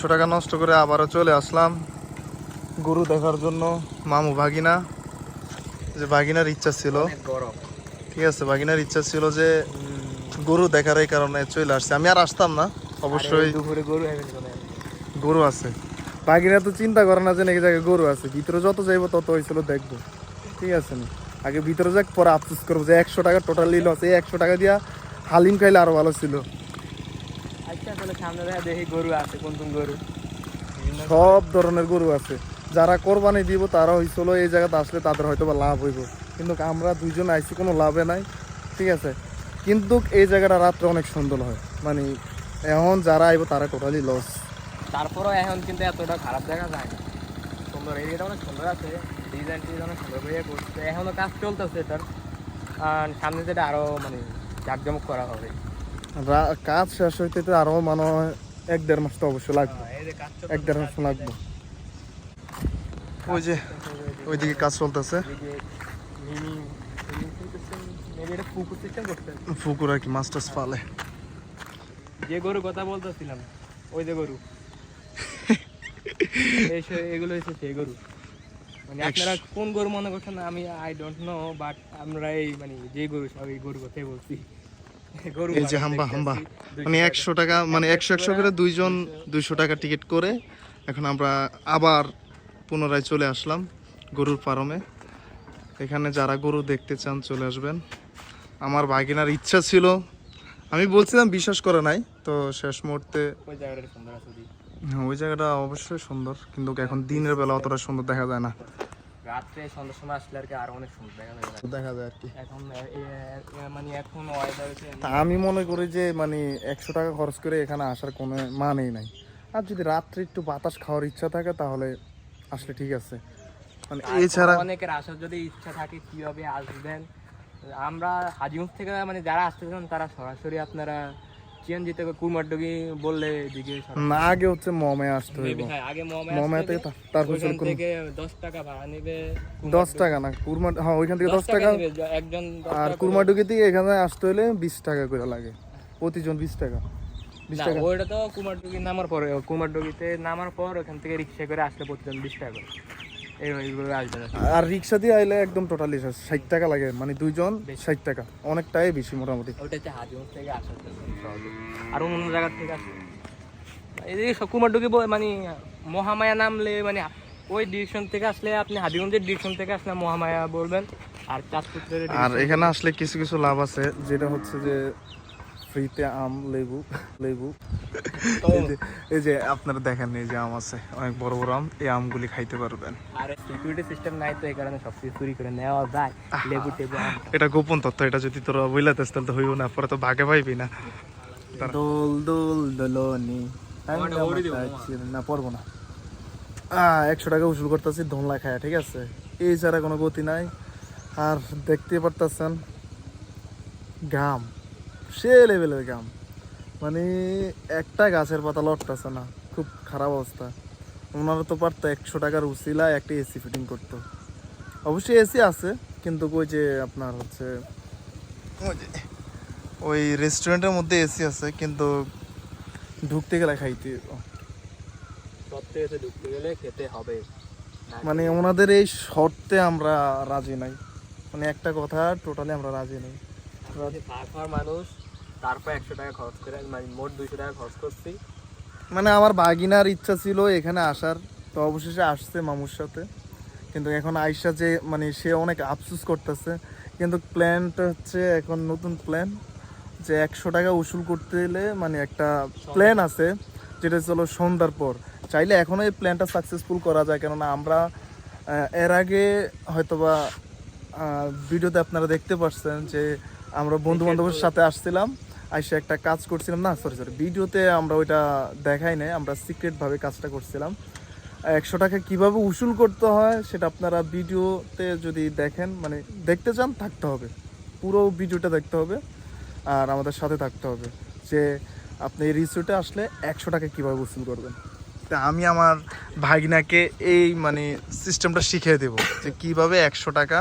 একশো টাকা নষ্ট করে আবারও চলে আসলাম গরু দেখার জন্য মামু ভাগিনা। যে ভাগিনার ইচ্ছা ছিল। ঠিক আছে ভাগিনার ইচ্ছা ছিল যে গরু দেখার এই কারণে চলে আসছে। আমি আর আসতাম না অবশ্যই দুপুরে গরু গরু আছে। ভাগিনা তো চিন্তা করে না যে নাকি জায়গায় গরু আছে ভিতরে যত যাইবো তত হয়েছিল দেখব। ঠিক আছে না? আগে ভিতরে যাক পরে আফসোস করব যে একশো টাকা টোটালি লস এই একশো টাকা দিয়া হালিম খাইলে আরও ভালো ছিল। আচ্ছা তাহলে সামনে দেখা দেখি গরু আছে কোন কোন গরু। সব ধরনের গরু আছে। যারা কোরবানি দিব তারা হয়েছিল এই জায়গাতে আসলে তাদের হয়তো বা লাভ হইব। কিন্তু আমরা দুইজন আইসি কোনো লাভে নাই ঠিক আছে? কিন্তু এই জায়গাটা রাত্রে অনেক সুন্দর হয়। মানে এখন যারা আইব তারা টোটালি লস তারপরও এখন কিন্তু এতটা খারাপ দেখা যায় না। সুন্দর এরিয়াটা অনেক সুন্দর আছে। ডিজাইন টিজাইন অনেক সুন্দর করে করছে। এখনও কাজ চলতেছে এটার। সামনে যেটা আরও মানে জাকজমক করা হবে। কাজ শেষ হইতে তো আরও মনে হয় এক দেড় মাস তো অবশ্যই লাগবে। এই যে কাজ এক দেড় মাস লাগবে। ওই যে ওইদিকে কাজ চলতেছে। পুকুর আর কি মাছ টাছ পালে যে গরু কথা বলতেছিলাম ওই যে গরু। এই এগুলো হচ্ছে সেই গরু। মানে আপনারা কোন গরু মনে করছেন আমি আই ডোন্ট নো বাট আমরা এই মানে যে গরু সব এই গরু কথাই বলছি। এই যে হাম্বা হাম্বা। মানে একশো টাকা মানে একশো একশো করে দুইজন দুইশো টাকা টিকিট করে এখন আমরা আবার পুনরায় চলে আসলাম গরুর ফার্মে। এখানে যারা গরু দেখতে চান চলে আসবেন। আমার বাগিনার ইচ্ছা ছিল আমি বলছিলাম বিশ্বাস করে নাই তো শেষ মুহূর্তে ওই জায়গাটা। হ্যাঁ, ওই জায়গাটা অবশ্যই সুন্দর কিন্তু এখন দিনের বেলা অতটা সুন্দর দেখা যায় না। রাত্রে সন্ধ্যার সময় আসলে আর কি আরও অনেক সুন্দর দেখা যাবে দেখা যায় আর কি। এখন মানে এখন ওয়েদার আমি মনে করি যে মানে একশো টাকা খরচ করে এখানে আসার কোনো মানেই নাই। আর যদি রাত্রে একটু বাতাস খাওয়ার ইচ্ছা থাকে তাহলে আসলে ঠিক আছে। মানে এছাড়া অনেকের আসার যদি ইচ্ছা থাকে কীভাবে আসবেন? আমরা হাজিগঞ্জ থেকে মানে যারা আসতে চান তারা সরাসরি আপনারা চিএনজিতে কুমারডগি বললে এদিকে না আগে হচ্ছে মমে আসতে হইব হ্যাঁ, আগে মমে মমে থেকে তারপর ওইখান কোন থেকে দশ টাকা ভাড়া নেবে দশ টাকা না কুরমা হ্যাঁ ওইখান থেকে দশ টাকা একজন আর কুরমাটুকি থেকে এখানে আসতে হলে বিশ টাকা করে লাগে প্রতিজন বিশ টাকা বিশ ওইটা তো কুমারডুগি নামার পরে কুমারডুগিতে নামার পর ওখান থেকে রিক্সা করে আসলে প্রতিজন বিশ টাকা করে। আর রিক্সা দিয়ে আইলে একদম টোটালি ষাট টাকা লাগে। মানে দুইজন ষাট টাকা। অনেকটাই বেশি মোটামুটি। আর অন্য জায়গা থেকে আসে এদিকে মানে মহামায়া নামলে মানে ওই ডিরেকশন থেকে আসলে আপনি হাজিগঞ্জের ডিরেকশন থেকে আসলে মহামায়া বলবেন। আর চাঁদপুরের আর এখানে আসলে কিছু কিছু লাভ আছে যেটা হচ্ছে যে ফ্রিতে আম লেবু লেবু। এই যে আপনারা দেখেন এই যে আম আছে। অনেক বড় বড় আম এই আমগুলি খাইতে পারবেন। আর সিকিউরিটি সিস্টেম নাই তো এই কারণে সব কিছু চুরি করে নেওয়া যায়। লেবু টেবু এটা গোপন তথ্য এটা যদি তোরা বইলাতে তাহলে তো হইব না পরে তো ভাগে পাইবি না। দোল দোল দোলনি। না পড়ব না। একশো টাকা উসুল করতেছি ধনলা খায় ঠিক আছে? এই ছাড়া কোনো গতি নাই। আর দেখতে পারতেছেন গাম সে লেভেলের গাম। মানে একটা গাছের পাতা লড়তেছে না খুব খারাপ অবস্থা। ওনারা তো পারতো একশো টাকার উসিলায় একটা এসি ফিটিং করতো। অবশ্যই এসি আছে কিন্তু ওই যে আপনার হচ্ছে ওই রেস্টুরেন্টের মধ্যে এসি আছে কিন্তু ঢুকতে গেলে খাইতে ঢুকতে গেলে খেতে হবে। মানে ওনাদের এই শর্তে আমরা রাজি নাই। মানে একটা কথা টোটালি আমরা রাজি নাই। খাওয়ার মানুষ তারপর একশো টাকা খরচ করে মানে মোট টাকা খরচ করছি। মানে আমার বাগিনার ইচ্ছা ছিল এখানে আসার তো অবশেষে আসছে মামুর সাথে। কিন্তু এখন আইসা যে মানে সে অনেক আফসুস করতেছে। কিন্তু প্ল্যানটা হচ্ছে এখন নতুন প্ল্যান যে একশো টাকা উসুল করতে এলে মানে একটা প্ল্যান আছে যেটা হলো সন্ধ্যার পর। চাইলে এখনও এই প্ল্যানটা সাকসেসফুল করা যায় কেননা আমরা এর আগে হয়তোবা ভিডিওতে আপনারা দেখতে পাচ্ছেন যে আমরা বন্ধু বান্ধবের সাথে আসছিলাম আইসা একটা কাজ করছিলাম। না সরি সরি ভিডিওতে আমরা ওইটা দেখাই নাই আমরা সিক্রেট ভাবে কাজটা করছিলাম। একশো টাকা কীভাবে উসুল করতে হয় সেটা আপনারা ভিডিওতে যদি দেখেন মানে দেখতে চান থাকতে হবে। পুরো ভিডিওটা দেখতে হবে আর আমাদের সাথে থাকতে হবে যে আপনি এই রিসোর্টে আসলে একশো টাকা কীভাবে উসুল করবেন। তা আমি আমার ভাগিনাকে এই মানে সিস্টেমটা শিখিয়ে দেবো যে কীভাবে একশো টাকা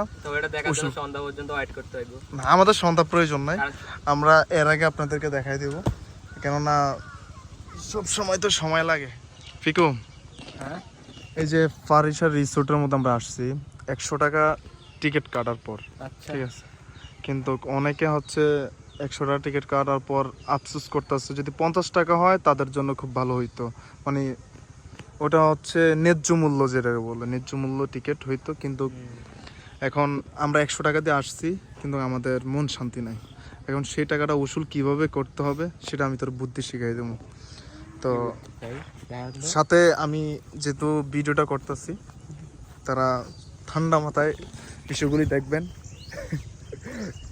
আমাদের সন্ধ্যা প্রয়োজন নাই। আমরা এর আগে আপনাদেরকে দেখাই দেব। কেননা সব সময় তো সময় লাগে। ফিকু হ্যাঁ? এই যে ফারিসার রিসোর্টের মধ্যে আমরা আসছি একশো টাকা টিকিট কাটার পর আচ্ছা। ঠিক আছে? কিন্তু অনেকে হচ্ছে একশো টাকা টিকিট কাটার পর আফসোস করতেছে যদি পঞ্চাশ টাকা হয় তাদের জন্য খুব ভালো হইতো। মানে ওটা হচ্ছে ন্যায্য মূল্য যেটাকে বলে ন্যায্য মূল্য টিকিট হইতো কিন্তু এখন আমরা একশো টাকা দিয়ে আসছি কিন্তু আমাদের মন শান্তি নাই। এখন সেই টাকাটা উসুল কীভাবে করতে হবে সেটা আমি তোর বুদ্ধি শিখাই দেবো। তো। সাথে আমি যেহেতু ভিডিওটা করতেছি তারা ঠান্ডা মাথায় বিষয়গুলি দেখবেন।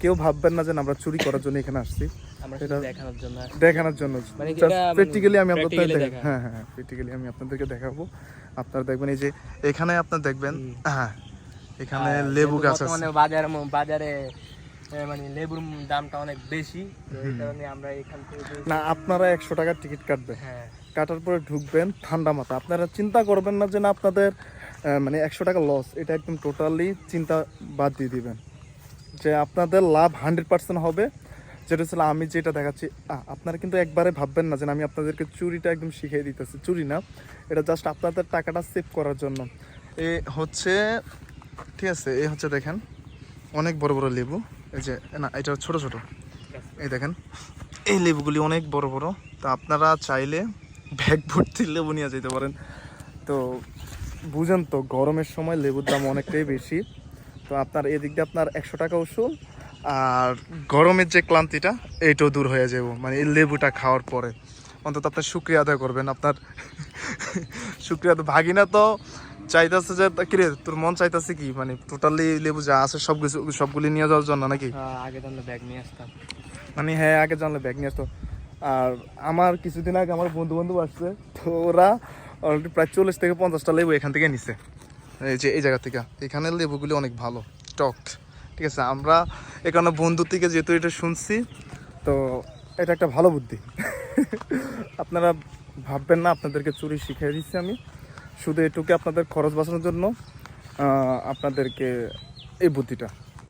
কেউ ভাববেন না যে আমরা চুরি করার জন্য এখানে আসছি। দেখানোর জন্য। মানে মানে আমি আপনাদের? হ্যাঁ হ্যাঁ প্র্যাকটিক্যালি আপনাদেরকে দেখাবো। আপনারা দেখবেন এই যে এখানে আপনার দেখবেন হ্যাঁ এখানে লেবু গাছ আছে। বর্তমানে বাজারে বাজারে মানে লেবুর দামটা অনেক বেশি এই কারণে আমরা এখান থেকে না আপনারা একশো টাকার টিকিট কাটবেন হ্যাঁ। কাটার পরে ঢুকবেন ঠান্ডা মাথা। আপনারা চিন্তা করবেন না যে না আপনাদের মানে একশো টাকা লস এটা একদম টোটালি চিন্তা বাদ দিয়ে দিবেন। যে আপনাদের লাভ হান্ড্রেড পার্সেন্ট হবে। যেটা ছিল আমি যেটা দেখাচ্ছি আপনারা কিন্তু একবারে ভাববেন না যে আমি আপনাদেরকে চুরিটা একদম শিখিয়ে দিতেছি। চুরি না, এটা জাস্ট আপনাদের টাকাটা সেভ করার জন্য। এ হচ্ছে, ঠিক আছে, এ হচ্ছে দেখেন, অনেক বড় বড় লেবু। এই যে, না, এটা ছোট ছোট। এই দেখেন, এই লেবুগুলি অনেক বড় বড়। তা আপনারা চাইলে ব্যাগ ভর্তি লেবু নিয়ে যেতে পারেন। তো বুঝেন তো, গরমের সময় লেবুর দাম অনেকটাই বেশি। তো আপনার এদিক দিয়ে আপনার একশো টাকা উসুল। আর গরমের যে ক্লান্তিটা এইটাও দূর হয়ে যাব। মানে এই লেবুটা খাওয়ার পরে। অন্তত আপনার শুক্রিয়া আদায় করবেন আপনার শুক্রিয়া তো ভাগিনা তো চাইতেছে যে কিরে তোর মন চাইতেছে কি? মানে টোটালি লেবু যা আছে সব কিছু সবগুলি নিয়ে যাওয়ার জন্য নাকি? হ্যাঁ, আগে জানলে ব্যাগ নিয়ে আসতাম। মানে হ্যাঁ আগে জানলে ব্যাগ নিয়ে আসতো। আর আমার কিছুদিন আগে আমার বন্ধু বান্ধব আসছে তো ওরা অলরেডি প্রায় চল্লিশ থেকে পঞ্চাশটা লেবু এখান থেকে নিছে। এই যে, এই জায়গা থেকে। এখানে লেবুগুলি অনেক ভালো টক ঠিক আছে, আমরা এখানে বন্ধু থেকে যেহেতু এটা শুনছি, তো এটা একটা ভালো বুদ্ধি। আপনারা ভাববেন না, আপনাদেরকে চুরি শিখিয়ে দিচ্ছি আমি। শুধু এটুকু আপনাদের খরচ বাঁচানোর জন্য আপনাদেরকে এই বুদ্ধিটা।